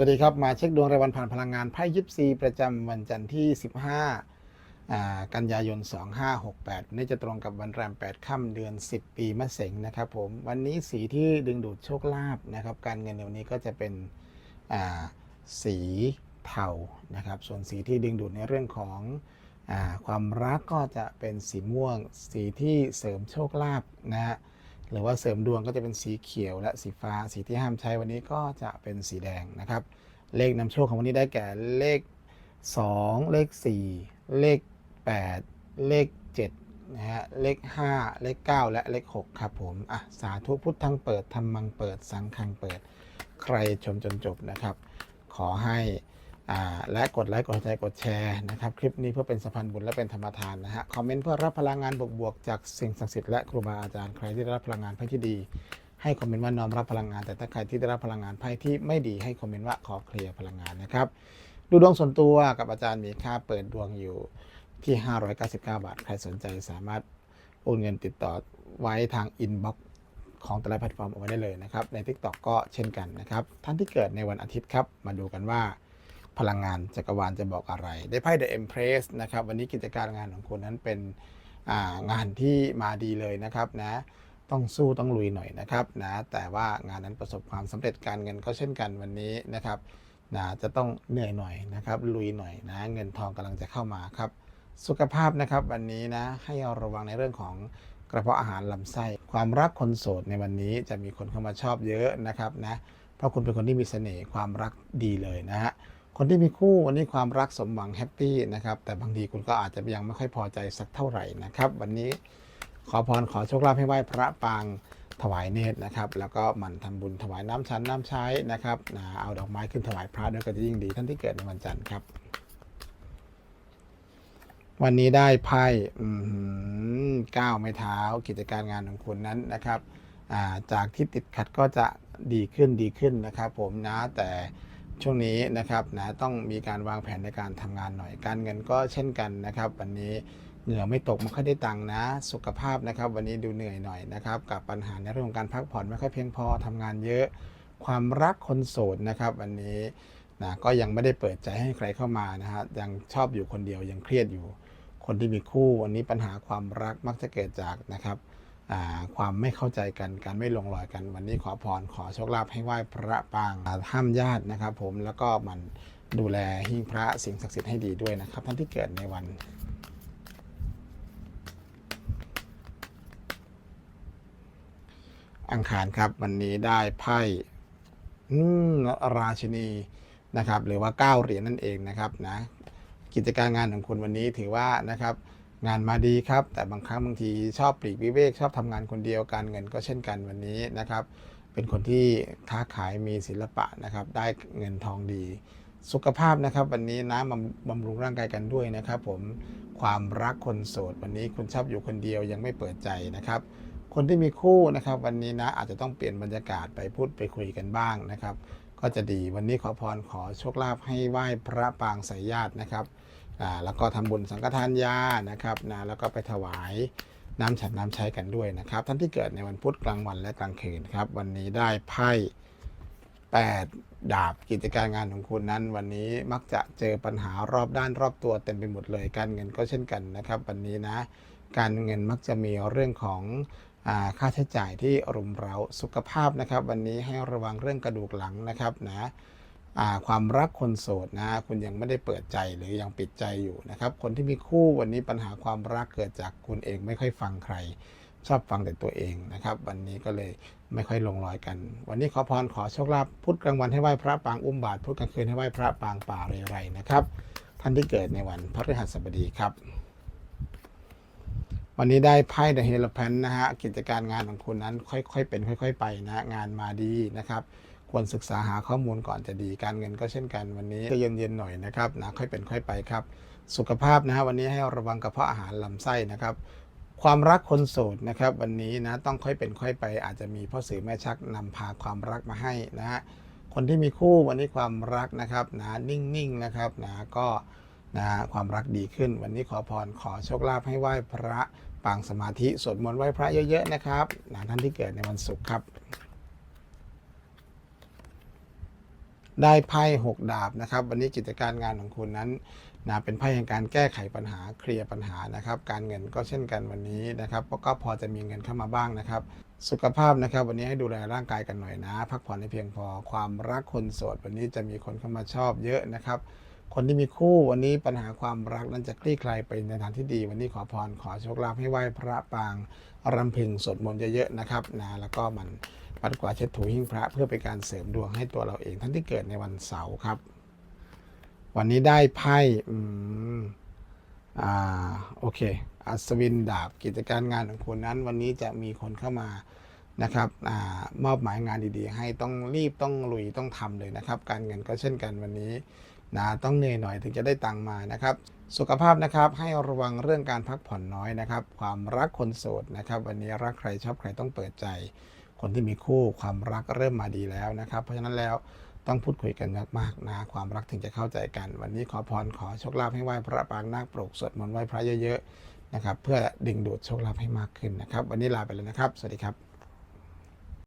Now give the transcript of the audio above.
วัสดีครับ มาเช็คดวงรายวันผ่านพลังงานไพ่ยิปซีประจำวันจันทร์ที่ 15 กันยายน 2568นนี้จะตรงกับวันแรม 8 ค่ำเดือน 10 ปีมะเสงนะครับผม วันนี้สีที่ดึงดูดโชคลาภนะครับ การเงินในวันนี้ก็จะเป็นสีเทานะครับ ส่วนสีที่ดึงดูดในเรื่องของอความรักก็จะเป็นสีม่วง สีที่เสริมโชคลาภนะฮะ หรือว่าเสริมดวงก็จะเป็นสีเขียวและสีฟ้า สีที่ห้ามใช้วันนี้ก็จะเป็นสีแดงนะครับ เลขนำโชคของวันนี้ได้แก่เลข 2 เลข 4 เลข 8 เลข7นะฮะเลข 5 เลข 9 และเลข 6 ครับผมอะสาธุพุทธังเปิดธรรมังเปิด สังฆังเปิด ใครชมจนจบนะครับ ขอให้ และกดไลค์กดใจกดแชร์นะครับคลิปนี้เพื่อเป็นสะพานบุญและเป็นธรรมทานนะฮะคอมเมนต์เพื่อรับพลังงานบวกๆจากสิ่งศักดิ์สิทธิ์และครูบาอาจารย์ใครที่ได้รับพลังงานไพ่ที่ดี ให้คอมเมนต์ว่าน้อมรับพลังงาน แต่ถ้าใครที่ได้รับพลังงานไพ่ที่ไม่ดีให้คอมเมนต์ว่าขอเคลียร์พลังงานนะครับดูดวงส่วนตัวกับอาจารย์มีค่าเปิดดวงอยู่ที่ 599 บาท ใครสนใจสามารถโอนเงินติดต่อไว้ทางอินบ็อกซ์ของแต่ละแพลตฟอร์มเอาไว้ได้เลยนะครับใน TikTok ก็เช่นกันนะครับท่านที่เกิดในวันอาทิตย์ครับมาดูกันว่า พลังงานจักรวาลจะบอกอะไร ได้ไพ่ The Empress นะครับ วันนี้กิจการงานของคุณนั้นเป็นงานที่มาดีเลยนะครับนะต้องสู้ต้องลุยหน่อยนะครับนะแต่ว่างานนั้นประสบความสำเร็จการเงินก็เช่นกันวันนี้นะครับนะจะต้องเหนื่อยหน่อยนะครับลุยหน่อยนะเงินทองกำลังจะเข้ามาครับสุขภาพนะครับวันนี้นะให้ระวังในเรื่องของกระเพาะอาหารลำไส้ความรักคนโสดในวันนี้จะมีคนเข้ามาชอบเยอะนะครับนะเพราะคุณเป็นคนที่มีเสน่ห์ความรักดีเลยนะฮะ คนที่มีคู่วันนี้ความรักสมหวังแฮปปี้นะครับ แต่บางทีคุณก็อาจจะยังไม่ค่อยพอใจสักเท่าไหร่นะครับ วันนี้ขอพรขอโชคลาภให้ไหว้พระปางถวายเนตรนะครับ แล้วก็หมั่นทำบุญถวายน้ำชั้นน้ำใช้นะครับเอาดอกไม้ขึ้นถวายพระด้วยก็จะยิ่งดีท่านที่เกิดในวันจันทร์ครับ วันนี้ได้ไพ่ก้าวไม้เท้า กิจการงานของคุณนั้นนะครับาจากที่ติดขัดก็จะดีขึ้นดีขึ้นนะครับ ผมนะแต่ ช่วงนี้นะครับนะต้องมีการวางแผนในการทำงานหน่อยการเงินก็เช่นกันนะครับ วันนี้เหงื่อไม่ตกไม่ค่อยได้ตังค์นะ สุขภาพนะครับ วันนี้ดูเหนื่อยหน่อยนะครับ กับปัญหาในเรื่องของการพักผ่อนไม่ค่อยเพียงพอทำงานเยอะ ความรักคนโสดนะครับ วันนี้นะก็ยังไม่ได้เปิดใจให้ใครเข้ามานะฮะยังชอบอยู่คนเดียวยังเครียดอยู่ คนที่มีคู่วันนี้ปัญหาความรักมักจะเกิดจากนะครับ ความไม่เข้าใจกัน การไม่ลงรอยกัน วันนี้ขอพรขอโชคลาภให้ไหว้พระปางห้ามญาตินะครับ ผมแล้วก็มันดูแลหิ้งพระสิ่งศักดิ์สิทธิ์ให้ดีด้วยนะครับ ท่านที่เกิดในวันอังคารครับวันนี้ได้ไพ่ราชินีนะครับ หรือว่าเก้าเหรียญนั่นเองนะครับนะกิจการงานของคุณวันนี้ถือว่านะครับ งานมาดีครับ แต่บางครั้งบางทีชอบปลีกวิเวกชอบทำงานคนเดียวการเงินก็เช่นกันวันนี้นะครับ เป็นคนที่ค้าขายมีศิลปะนะครับ ได้เงินทองดี สุขภาพนะครับ วันนี้นะบำบำรุงร่างกายกันด้วยนะครับ ผมความรักคนโสด วันนี้คุณชอบอยู่คนเดียวยังไม่เปิดใจนะครับ คนที่มีคู่นะครับ วันนี้นะอาจจะต้องเปลี่ยนบรรยากาศไปพูดไปคุยกันบ้างนะครับ ก็จะดีวันนี้ขอพรขอโชคลาภให้ไหว้พระปางสายญาตินะครับ อ่าแล้วก็ทำบุญสังฆทานยานะครับนะแล้วก็ไปถวายน้ำฉันน้ำใช้กันด้วยนะครับ ท่านที่เกิดในวันพุธกลางวันและกลางคืนครับ วันนี้ได้ไพ่8ดาบกิจการงานของคุณนั้น วันนี้มักจะเจอปัญหารอบด้านรอบตัวเต็มไปหมดเลยการเงินก็เช่นกันนะครับ วันนี้นะการเงินมักจะมีเรื่องของอค่าใช้จ่ายที่รุมเร้าสุขภาพนะครับ วันนี้ให้ระวังเรื่องกระดูกหลังนะครับนะ ความรักคนโสดนะคุณยังไม่ได้เปิดใจหรือยังปิดใจอยู่นะครับ คนที่มีคู่วันนี้ปัญหาความรักเกิดจากคุณเองไม่ค่อยฟังใคร ชอบฟังแต่ตัวเองนะครับ วันนี้ก็เลยไม่ค่อยลงรอยกัน วันนี้ขอพรขอโชคลาภพุธกลางวันให้ไหว้พระปางอุ้มบาทพุธกลางคืนให้ไหว้พระปางป่าเรไรนะครับ ท่านที่เกิดในวันพฤหัสบดีครับวันนี้ได้ไพ่เดอะเฮลแพนนะฮะกิจการงานของคุณนั้นค่อยๆเป็น ค่อย ๆ ไปนะงานมาดีนะครับ ควรศึกษาหาข้อมูลก่อนจะดีการเงินก็เช่นกันวันนี้จะเย็นๆหน่อยนะครับนะค่อยเป็นค่อยไปครับ สุขภาพนะฮะวันนี้ให้ระวังกระเพาะอาหารลำไส้นะครับ ความรักคนโสดนะครับ วันนี้นะต้องค่อยเป็นค่อยไป อาจจะมีพ่อสื่อแม่ชักนำพาความรักมาให้นะฮะคนที่มีคู่วันนี้ความรักนะครับนะนิ่งๆนะครับนะก็นะความรักดีขึ้น วันนี้ขอพรขอโชคลาภให้ไหว้พระปางสมาธิสวดมนต์ไหว้พระเยอะๆนะครับนะท่านที่เกิดในวันศุกร์ครับ ได้ไพ่หกดาบนะครับ วันนี้กิจการงานของคุณนั้นนะเป็นไพ่แห่งการแก้ไขปัญหาเคลียร์ปัญหานะครับ การเงินก็เช่นกันวันนี้นะครับก็พอจะมีเงินเข้ามาบ้างนะครับ สุขภาพนะครับ วันนี้ให้ดูแลร่างกายกันหน่อยนะ พักผ่อนให้เพียงพอความรักคนโสด วันนี้จะมีคนเข้ามาชอบเยอะนะครับ คนที่มีคู่วันนี้ปัญหาความรักนั้นจะคลี่คลายไปในทางที่ดี วันนี้ขอพรขอโชคลาภให้ไหว้พระปางรำพึงสวดมนต์เยอะๆนะครับนะแล้วก็มันปัดกวาดเช็ดถูหิ้งพระเพื่อเป็นการเสริมดวงให้ตัวเราเองท่านที่เกิดในวันเสาร์ครับ วันนี้ได้ไพ่อืมอ่าโอเค อัศวินดาบกิจการงานของคุณนั้น วันนี้จะมีคนเข้ามานะครับอามอบหมายงานดีๆ ให้ต้องรีบต้องลุยต้องทำเลยนะครับ การเงินก็เช่นกันวันนี้ นะต้องเหนื่อยหน่อยถึงจะได้ตังมานะครับ สุขภาพนะครับให้ระวังเรื่องการพักผ่อนน้อยนะครับ ความรักคนโสดนะครับ วันนี้รักใครชอบใครต้องเปิดใจ คนที่มีคู่ความรักเริ่มมาดีแล้วนะครับ เพราะฉะนั้นแล้วต้องพูดคุยกันมากๆนะความรักถึงจะเข้าใจกัน วันนี้ขอพรขอโชคลาภให้ไหว้พระปางนาคปรกสวดมนต์ไหว้พระเยอะๆนะครับ เพื่อดึงดูดโชคลาภให้มากขึ้นนะครับ วันนี้ลาไปเลยนะครับ สวัสดีครับ